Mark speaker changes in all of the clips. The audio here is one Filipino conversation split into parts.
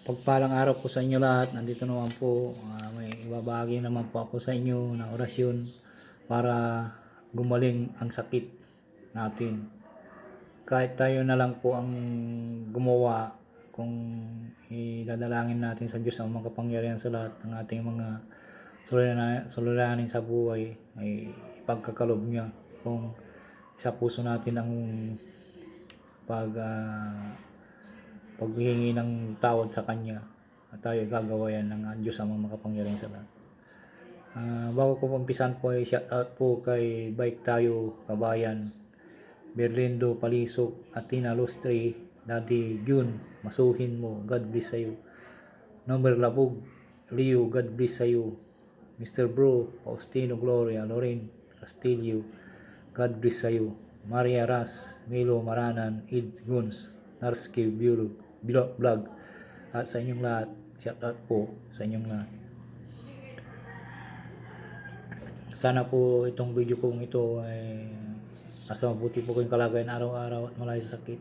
Speaker 1: Pagpalang araw po sa inyo lahat. Nandito naman po. ah, may ibabahagi naman po ako sa inyo na orasyon para gumaling ang sakit natin. Kahit tayo na lang po ang gumawa kung idadalangin natin sa Diyos ang mga kapangyarihan sa lahat ng ating mga suliranin sa buhay ay ipagkakalob niya kung sa puso natin ang pag ah, paghihingi ng tawad sa Kanya at tayo ay gagawa yan ng Diyos ang mga makapangyarihan sa lahat. Ah, bago ko umpisan po ay shout out po kay Bike Tayo Kabayan, Berlindo Palisok, Atina Lustre, Daddy June, Masuhin mo, God bless sa'yo. Number Labog, Leo, God bless sa'yo. Mr. Bro, Faustino Gloria, Lorraine Castillo, God bless sa'yo. Maria Ras, Milo Maranan, Ids Guns, Narski Biolog, Vlog, at sa inyong lahat, shout out po sa inyong lahat. Sana po itong video kong ito ay nasa mabuti po kayong kalagayan araw-araw at malayo sa sakit.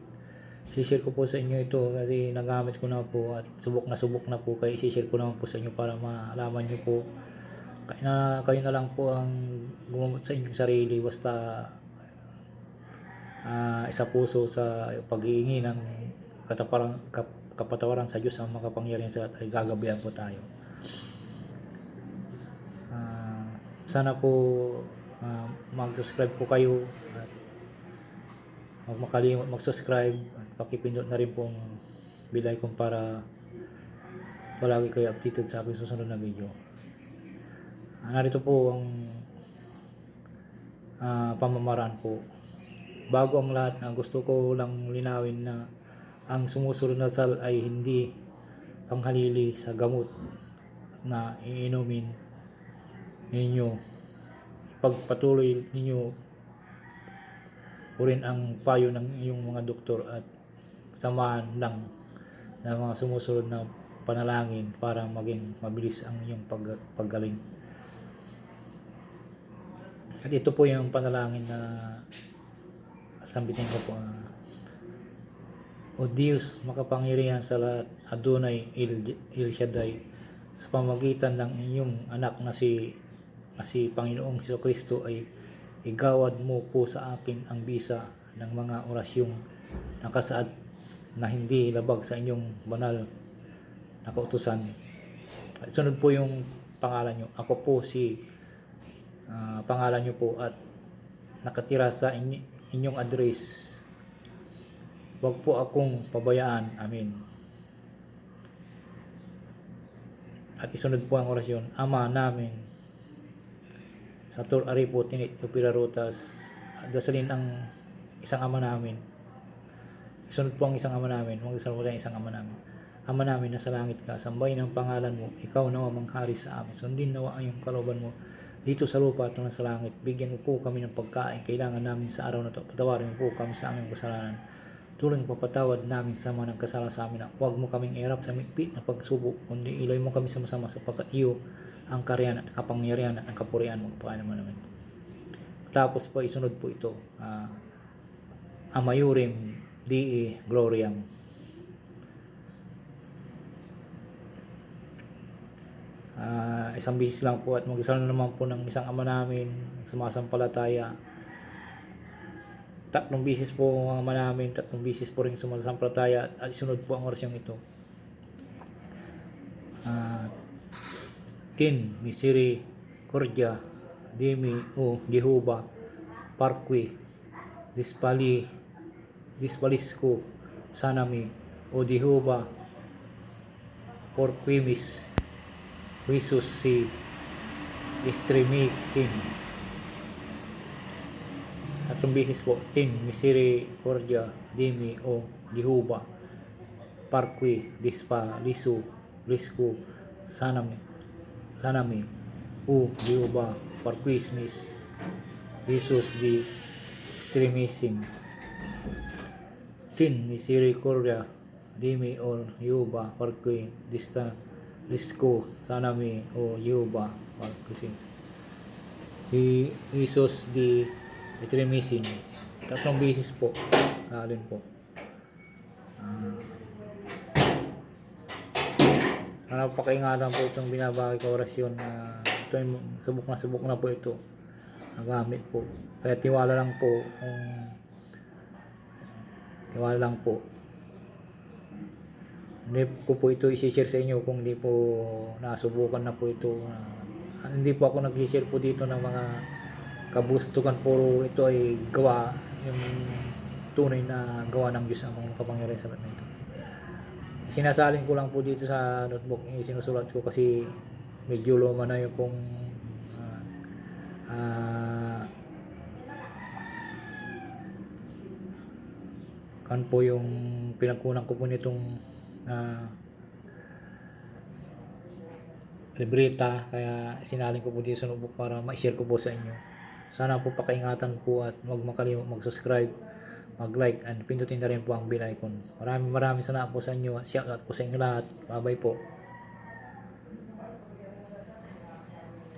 Speaker 1: Sishare ko po sa inyo ito kasi nagamit ko na po at subok na subok na po kaya isishare ko naman po sa inyo para malaman nyo po kaya na, kayo na lang po ang gumamot sa inyong sarili basta ah, isa puso sa paghihingi ng kataparang, kap, kapatawaran sa Diyos ang makapangyarihan sa lahat ay gagabihan po tayo. Ah, sana po ah, mag-subscribe po kayo at huwag makalimot mag-subscribe at pakipindot na rin pong bell icon para palagi kayo updated sa aking susunod na video. Ah, narito po ang ah, pamamaraan po. Bago ang lahat, ah, gusto ko lang linawin na ang sumusunod na sal ay hindi panghalili sa gamot na iinumin ninyo. Ipagpatuloy ninyo po rin ang payo ng iyong mga doktor at samahan lang ng mga sumusunod na panalangin para maging mabilis ang iyong pag paggaling. At ito po yung panalangin na sambitin ko po. ah, o Diyos, makapangyarihan sa lahat, Adonai El, El Shaddai, sa pamagitan ng iyong anak na si, na si Panginoong Heso Kristo ay igawad mo po sa akin ang bisa ng mga orasyong nakasaad na hindi labag sa inyong banal na kautusan. At sunod po yung pangalan nyo. Ako po si ah, pangalan nyo po at nakatira sa inyo, inyong address. Huwag po akong pabayaan. Amen. At isunod po ang orasyon. Ama namin, sa Tur Aripo, Tinit, Upira Rutas, dasalin ang isang ama namin. Isunod po ang isang ama namin. Huwag dasalin ang isang ama namin. Ama namin, nasa langit ka, sambahin ang pangalan mo, ikaw nawa manghari sa amin. Sundin nawa ang iyong kalooban mo dito sa lupa at sa langit. Bigyan mo po kami ng pagkain kailangan namin sa araw na ito. Patawarin mo po kami sa aming kasalanan. Tulang papatawad namin sa mga nagkasala sa amin. Huwag mo kaming erap sa mikpit na pagsubok, kundi ilay mo kami sa masama sapagkat iyo ang karyan at kapangyarihan at ang kapurihan magpakain naman namin. Tapos po isunod po ito. Uh, Amayurim Dii Gloriam. Ah, isang bisis lang po at mag-isal na naman po ng isang ama namin sumasampalataya. Tatlong bisis po ang ama tatlong bisis po rin sumasampalataya at sunod po ang orasyong ito. Ah, Tin, Misiri, Cordia, Demi, O, Jehovah, Parque, Dispali, Dispalisco, Sanami, O Jehovah, Porquimis, Jesus si Extremisin. Tatlong bisis po, Tin, Misericordia, Dimi, O Jehovah, Parque, Dispa, Lisu, Risco, Sanami, Sanami, O Jehovah, Parquismis, Jesus di Extremisin. Tin, Misericordia, Dimi, O Jehovah, Parque, Dista, Risco, Sanami, O Jehovah, Parquismis. I Isos di Itremisin. Tatlong bisis po. Alin po. Ah, Sana po pakaingatan po itong binabagi ko orasyon na ito ay subok na subok na po ito. Nagamit po. Kaya tiwala lang po kung tiwala lang po. Hindi ko po ito isi-share sa inyo kung hindi po nasubukan na po ito. Ah, hindi po ako nag-share po dito ng mga kabustukan puro ito ay gawa yung tunay na gawa ng Diyos ang kapangyarihan sa lahat na. Sinasalin ko lang po dito sa notebook, eh, sinusulat ko kasi medyo luma na yung pong ah, ah, kan po yung pinagkunan ko po nitong ah, libreta kaya sinalin ko po dito sa notebook para ma-share ko po sa inyo sana po pakaingatan po at huwag makalimut mag-subscribe mag-like and pindutin na rin po ang bell icon. Maraming maraming salamat po sa inyo at shout out po sa inyo lahat. Bye bye po